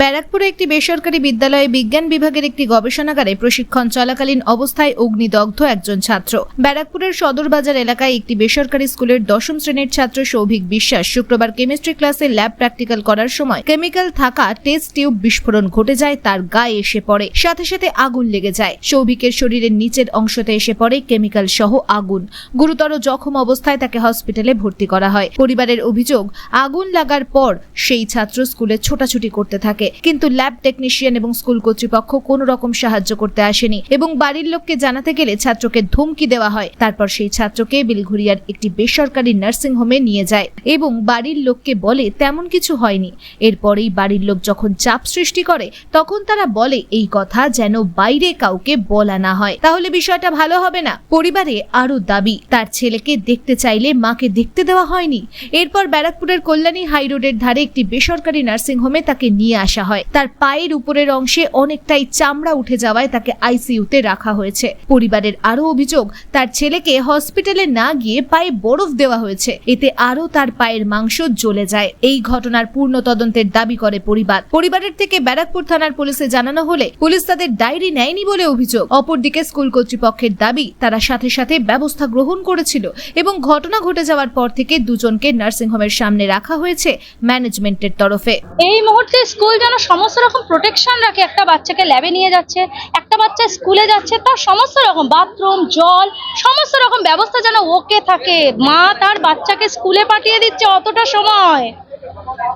ব্যারাকপুরে একটি বেসরকারি বিদ্যালয়ে বিজ্ঞান বিভাগের একটি গবেষণাগারে প্রশিক্ষণ চলাকালীন অবস্থায় অগ্নিদগ্ধ একজন ছাত্র। ব্যারাকপুরের সদরবাজার এলাকায় একটি বেসরকারি স্কুলের দশম শ্রেণির ছাত্র সৌভিক বিশ্বাস শুক্রবার কেমিস্ট্রি ক্লাসে ল্যাব প্র্যাকটিক্যাল করার সময় কেমিক্যাল থাকা টেস্ট টিউব বিস্ফোরণ ঘটে যায়, তার গায়ে এসে পড়ে। সাথে সাথে আগুন লেগে যায়। সৌভিকের শরীরের নিচের অংশতে এসে পড়ে কেমিক্যাল সহ আগুন। গুরুতর জখম অবস্থায় তাকে হসপিটালে ভর্তি করা হয়। পরিবারের অভিযোগ, আগুন লাগার পর সেই ছাত্র স্কুলে ছোটাছুটি করতে থাকে। কিন্তু ল্যাব টেকনিশিয়ান এবং স্কুল কর্তৃপক্ষ কোনো রকম সাহায্য করতে আসেনি এবং বাড়ির লোককে জানাতে গেলে ছাত্রকে ধমকি দেওয়া হয়। তারপর সেই ছাত্রকে বিলঘুরিয়ার একটি বেসরকারি নার্সিং হোমে নিয়ে যায় এবং বাড়ির লোককে বলে, তেমন কিছু হয়নি। এরপরেই বাড়ির লোক যখন চাপ সৃষ্টি করে, তখন তারা বলে, এই কথা যেন বাইরে কাউকে বলা না হয়। তাহলে বিষয়টা ভালো হবে না। পরিবারে আরও দাবি, তার ছেলেকে দেখতে চাইলে মাকে দেখতে দেওয়া হয়নি। এরপর ব্যারাকপুরের কল্যাণী হাই রোডের ধারে একটি বেসরকারি নার্সিং হোমে তাকে নিয়ে আসা হয়। তার পায়ের উপরের অংশে অনেকটাই চামড়া উঠে যাওয়ায় তাকে আইসিইউতে রাখা হয়েছে। পরিবারের আরও অভিযোগ, তার ছেলেকে হসপিটালে না গিয়ে পায়ে বরফ দেওয়া হয়েছে। এতে আরও তার পায়ের মাংস জ্বলে যায়। এই ঘটনার পূর্ণ তদন্তের দাবি করে পরিবার। পরিবারের থেকে ব্যারাকপুর থানার পুলিশে জানানো হলে পুলিশ তাদের ডায়েরি নেয়নি বলে অভিযোগ। অপরদিকে স্কুল কর্তৃপক্ষের দাবি, তারা সাথে সাথে ব্যবস্থা গ্রহণ করেছিল এবং ঘটনা ঘটে যাওয়ার পর থেকে দুজনকে নার্সিংহোমের সামনে রাখা হয়েছে ম্যানেজমেন্টের তরফে। এই মুহূর্তে স্কুল যেন সমস্ত রকম প্রোটেকশন রাখে। একটা বাচ্চাকে ল্যাবে নিয়ে যাচ্ছে একটা বাচ্চা স্কুলে যাচ্ছে তার সমস্ত রকম বাথরুম জল সমস্ত রকম ব্যবস্থা যেন ওকে থাকে। মা তার বাচ্চাকে স্কুলে পাঠিয়ে দিচ্ছে অতটা সময়।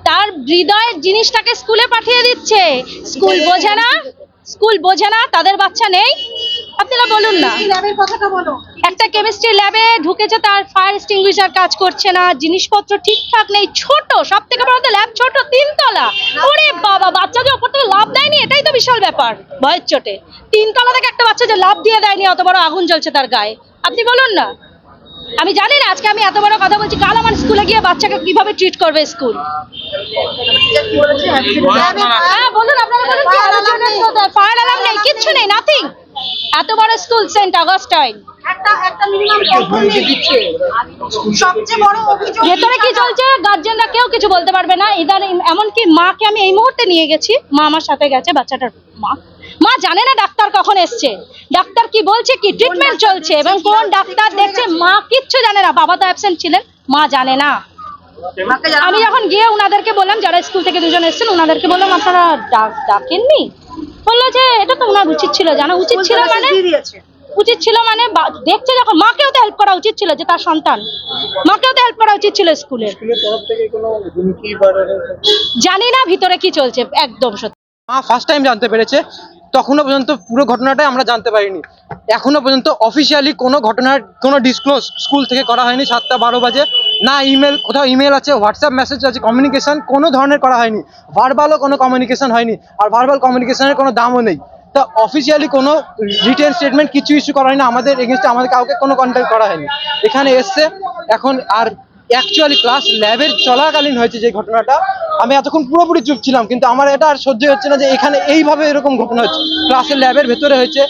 তার হৃদয়ের জিনিসটাকে স্কুলে পাঠিয়ে দিচ্ছে। স্কুল বোঝে না স্কুল বোঝে না তাদের বাচ্চা নেই। আপনারা বলুন না। একটা কেমিস্ট্রি ল্যাবে ঢুকেছে তার ফায়ার এক্সটিংগুইশার কাজ করছে না জিনিসপত্র ঠিকঠাক নেই ছোট সব থেকে বড় ল্যাব ছোট তিনতলা। ওরে বাবা বাচ্চা যে ওপর থেকে লাভ দেয়নি এটাই তো বিশাল ব্যাপার। ভয়ের চোটে। তিনতলা থেকে একটা বাচ্চা যে লাভ দিয়ে দেয়নি অত বড় আগুন জ্বলছে তার গায়ে। আপনি বলুন না। আমি জানি না আজকে আমি এত বড় কথা বলছি কাল আমার স্কুলে গিয়ে বাচ্চাকে কীভাবে ট্রিট করবে স্কুল হ্যাঁ বলুন আপনারা বলুন ফায়ার অ্যালার্ম নেই কিচ্ছু নেই নাথিং এত বড় স্কুল সেন্ট অগাস্টাইন। একটা একটা মিনিমাম দিচ্ছে সবচেয়ে বড় অভিযোগ ভেতরে কি চলছে? গার্জেনরা কেউ কিছু বলতে পারবে না। ইদার এমনকি মাকে আমি এই মুহূর্তে নিয়ে গেছি। মা আমার সাথে গেছে বাচ্চাটার মা। মা জানে না ডাক্তার কখন এসছে। ডাক্তার কি বলছে কি ট্রিটমেন্ট চলছে এবং কোন ডাক্তার দেখছে মা কিচ্ছু জানে না। বাবা তো অ্যাবসেন্ট ছিলেন মা জানে না। আমি যখন গিয়ে উনাদেরকে বললাম যারা স্কুল থেকে দুজন এসেছেন উনাদেরকে বললাম আপনারা ডাক- ডাকেননি? বলল যে এটা তো ওনার উচিত ছিল জানা? উচিত ছিল মানে উচিত ছিল মানে বা- দেখছে যখন মাকেও তো হেল্প করা উচিত ছিল যে তার সন্তান। মাকেও তো হেল্প করা উচিত ছিল বা জানি না ভিতরে কি চলছে একদম সত্যি। মা ফার্স্ট টাইম জানতে পেরেছে তখনও পর্যন্ত পুরো ঘটনাটাই আমরা জানতে পারিনি। এখনও পর্যন্ত অফিসিয়ালি কোনো ঘটনার কোনো ডিসক্লোজ স্কুল থেকে করা হয়নি সাতটা বারো বাজে। না ইমেল কোথাও ইমেল আছে হোয়াটসঅ্যাপ মেসেজ আছে কমিউনিকেশন কোনো ধরনের করা হয়নি। ভার্বালও কোনো কমিউনিকেশন হয়নি, আর ভার্বাল কমিউনিকেশনের কোনো দামও নেই। তা অফিসিয়ালি কোনো রিটেন স্টেটমেন্ট কিছু ইস্যু করা হয়নি, আমাদের এগেনস্টে আমাদের কাউকে কোনো কন্ট্যাক্ট করা হয়নি। এখানে এসছে, এখন আর অ্যাকচুয়ালি ক্লাস ল্যাবের চলাকালীন হয়েছে যে ঘটনাটা, আমি এতক্ষণ পুরোপুরি চুপ ছিলাম, কিন্তু আমার এটা আর সহ্য হচ্ছে না যে এখানে এইভাবে এরকম ঘটনা হচ্ছে। ক্লাসের ল্যাবের ভেতরে হয়েছে,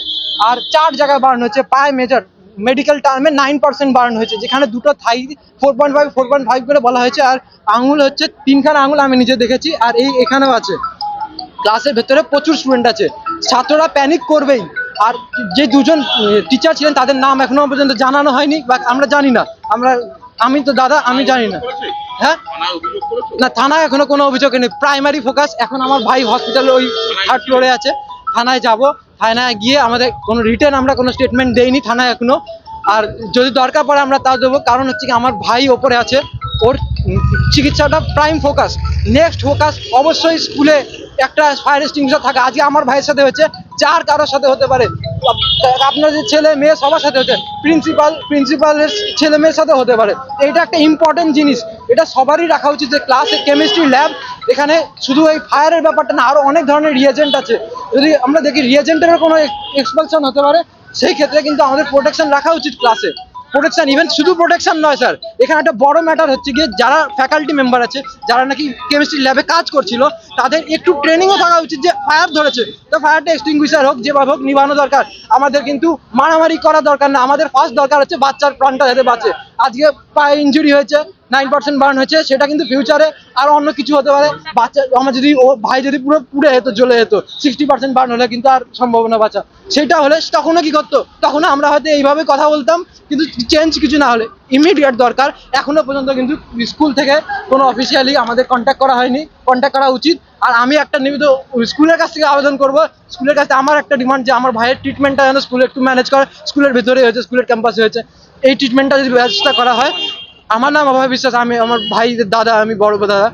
আর চার জায়গায় বার্ন হয়েছে পায়ে মেজর মেডিকেল টার্মে নাইন পার্সেন্ট বার্ন হয়েছে, যেখানে দুটো thigh four point five four point five করে বলা হয়েছে, আর আঙুল হচ্ছে, তিনখানা আঙুল আমি নিজে দেখেছি, আর এই এখানেও আছে। ক্লাসের ভেতরে প্রচুর স্টুডেন্ট আছে। ছাত্ররা প্যানিক করবেই। আর যে দুজন টিচার ছিলেন, তাদের নাম এখনও পর্যন্ত জানানো হয়নি, বা আমরা জানি না। আমরা, আমি তো দাদা, আমি জানি না। হ্যাঁ? না, থানায় এখনও কোনো অভিযোগ নেই। প্রাইমারি ফোকাস এখন আমার ভাই হসপিটালে ওই থার্ড ফ্লোরে আছে। থানায় যাব। থানায় গিয়ে আমাদের কোনো রিটার্ন আমরা কোনো স্টেটমেন্ট দেইনি থানায় এখনও। আর যদি দরকার পড়ে আমরা তা দেবো। কারণ হচ্ছে কি আমার ভাই ওপরে আছে। ওর চিকিৎসাটা প্রাইম ফোকাস নেক্সট ফোকাস অবশ্যই স্কুলে একটা ফায়ার এক্সটিংশন থাকে। আজকে আমার ভাইয়ের সাথে হচ্ছে চার কারোর সাথে হতে পারে। আপনার যে ছেলে মেয়ে সবার সাথে হচ্ছে প্রিন্সিপাল প্রিন্সিপালের ছেলে মেয়ের সাথে হতে পারে। এটা একটা ইম্পর্টেন্ট জিনিস। এটা সবারই রাখা উচিত যে ক্লাসে কেমিস্ট্রি ল্যাব এখানে শুধু এই ফায়ারের ব্যাপারটা না, আরও অনেক ধরনের রিয়েজেন্ট আছে। যদি আমরা দেখি রিয়েজেন্টের কোনো এক্সপালশন হতে পারে, সেই ক্ষেত্রে কিন্তু আমাদের প্রোটেকশন রাখা উচিত ক্লাসে প্রোটেকশন ইভেন শুধু প্রোটেকশন নয় স্যার এখানে একটা বড় ম্যাটার হচ্ছে গিয়ে যারা ফ্যাকাল্টি মেম্বার আছে, যারা নাকি কেমিস্ট্রি ল্যাবে কাজ করছিল, তাদের একটু ট্রেনিংও থাকা উচিত যে ফায়ার ধরেছে। তো ফায়ারটা এক্সটিংগুইশার হোক, যেভাবে হোক, নিবানো দরকার। আমাদের কিন্তু মারামারি করা দরকার না। আমাদের ফার্স্ট দরকার হচ্ছে বাচ্চার প্রাণটা যাতে বাঁচে। আজকে পায়ে ইঞ্জুরি হয়েছে নাইন পার্সেন্ট বার্ন হয়েছে, সেটা কিন্তু ফিউচারে আর অন্য কিছু হতে পারে। বাচ্চা, আমার যদি ও ভাই যদি পুরো পুড়ে যেত, জ্বলে যেত সিক্সটি পার্সেন্ট বার্ন হলে কিন্তু আর সম্ভাবনা বাঁচা। সেটা হলে তখনও কি করতো? তখনও আমরা হয়তো এইভাবে কথা বলতাম, কিন্তু চেঞ্জ কিছু না হলে ইমিডিয়েট দরকার। এখনও পর্যন্ত কিন্তু স্কুল থেকে কোনো অফিসিয়ালি আমাদের কন্ট্যাক্ট করা হয়নি। কন্ট্যাক্ট করা উচিত। আর আমি একটা নিয়মিত স্কুলের কাছ থেকে আবেদন করব। স্কুলের কাছে আমার একটা ডিমান্ড যে আমার ভাইয়ের ট্রিটমেন্টটা যেন স্কুলে একটু ম্যানেজ করে। স্কুলের ভেতরে হয়েছে, স্কুলের ক্যাম্পাসে হয়েছে। এই ট্রিটমেন্টটা যদি ব্যবস্থা করা হয়, আমার নাম অভয় বিশ্বাস, আমি আমার ভাইদের দাদা, আমি বড় দাদা।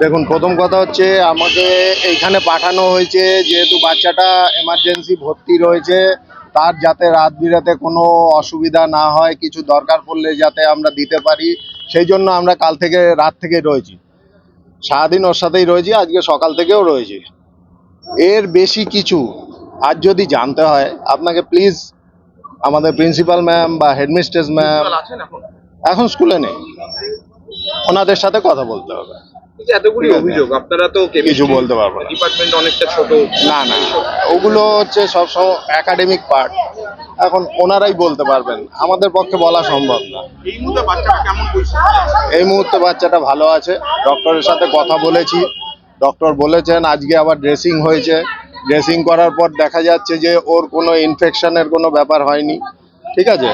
দেখুন, প্রথম কথা হচ্ছে আমাকে এইখানে পাঠানো হয়েছে, যেহেতু বাচ্চাটা এমার্জেন্সি ভর্তি রয়েছে, তার যাতে রাত বিরাতে কোনো অসুবিধা না হয়, কিছু দরকার পড়লে যাতে আমরা দিতে পারি, সেই জন্য আমরা কাল থেকে, রাত থেকে রয়েছি। সারাদিন ওর সাথেই রয়েছি, আজকে সকাল থেকেও রয়েছি। এর বেশি কিছু আর যদি জানতে হয়, আপনাকে প্লিজ আমাদের প্রিন্সিপাল ম্যাম বা হেডমিস্ট্রেস ম্যাম এখন? স্কুলে নেই। ওনাদের সাথে কথা বলতে হবে। এতগুলি অভিযোগ আপনারা তো কিছু বলতে পারব না। ডিপার্টমেন্ট অনেকটা ছোট। না না ওগুলো হচ্ছে সবসময় একাডেমিক পার্ট এখন ওনারাই বলতে পারবেন। আমাদের পক্ষে বলা সম্ভব না। এই মুহূর্তে বাচ্চাটা ভালো আছে। ডক্টরের সাথে কথা বলেছি। ডক্টর বলেছেন আজকে আবার ড্রেসিং হয়েছে। ড্রেসিং করার পর দেখা যাচ্ছে যে ওর কোনো ইনফেকশনের কোনো ব্যাপার হয়নি। ঠিক আছে?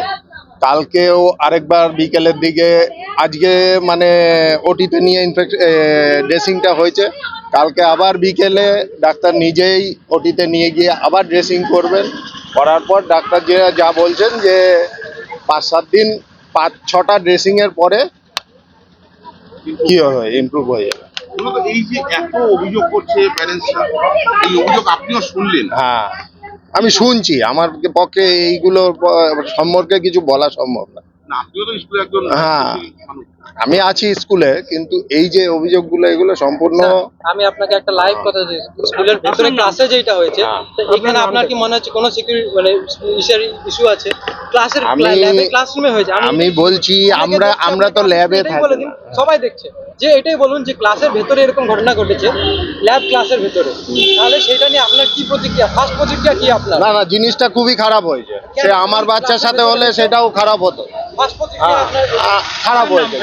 কালকেও আরেকবার বিকেলের দিকে, আজকে মানে ওটিতে নিয়ে ইনফেক্ট ড্রেসিংটা হয়েছে। কালকে আবার বিকেলে ডাক্তার নিজেই ওটিতে নিয়ে গিয়ে আবার ড্রেসিং করবেন। করার পর ডাক্তার যে যা বলছেন যে পাঁচ সাত দিন, পাঁচ ছটা ড্রেসিংয়ের পরে কী হবে ইমপ্রুভ হয়ে যাবে। এই যে অভিযোগ করছে অভিযোগ আপনিও শুনলেন? হ্যাঁ আমি শুনছি। আমার পক্ষে এইগুলো সম্পর্কে কিছু বলা সম্ভব না। না আপনিও তো স্কুলে একজন হ্যাঁ। আমি আছি স্কুলে কিন্তু এই যে অভিযোগগুলো এগুলো সম্পূর্ণ আমি আপনাকে একটা লাইভ কথা স্কুলের ভিতরে ক্লাসে যেটা হয়েছে হ্যাঁ। এখানে আপনার কি মনে হচ্ছে কোনো সিকিউরিটি মানে ইস্যু আছে? ক্লাসের ল্যাবে ক্লাসরুমে হয়েছে। আমি বলছি আমরা আমরা তো ল্যাবে থাকি। সবাই দেখছে। যে এটাই বলুন যে ক্লাসের ভেতরে এরকম ঘটনা ঘটেছে ল্যাব ক্লাসের ভেতরে। তাহলে সেটা নিয়ে আপনার কি প্রতিক্রিয়া? ফার্স্ট প্রতিক্রিয়া কি আপনার? না না জিনিসটা খুবই খারাপ হয়েছে। সে আমার বাচ্চার সাথে হলে সেটাও খারাপ হতো। হ্যাঁ, আ- খারাপ হয়েছে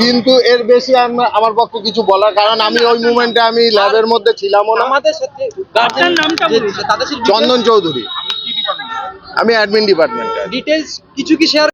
কিন্তু এর বেশি আম- আমার পক্ষে কিছু বলার কারণ আমি ওই মুমেন্টে আমি ল্যাবের মধ্যে ছিলাম না। চন্দন চৌধুরী। আমি অ্যাডমিন ডিপার্টমেন্টে ডিটেলস কিছু কি শেয়ার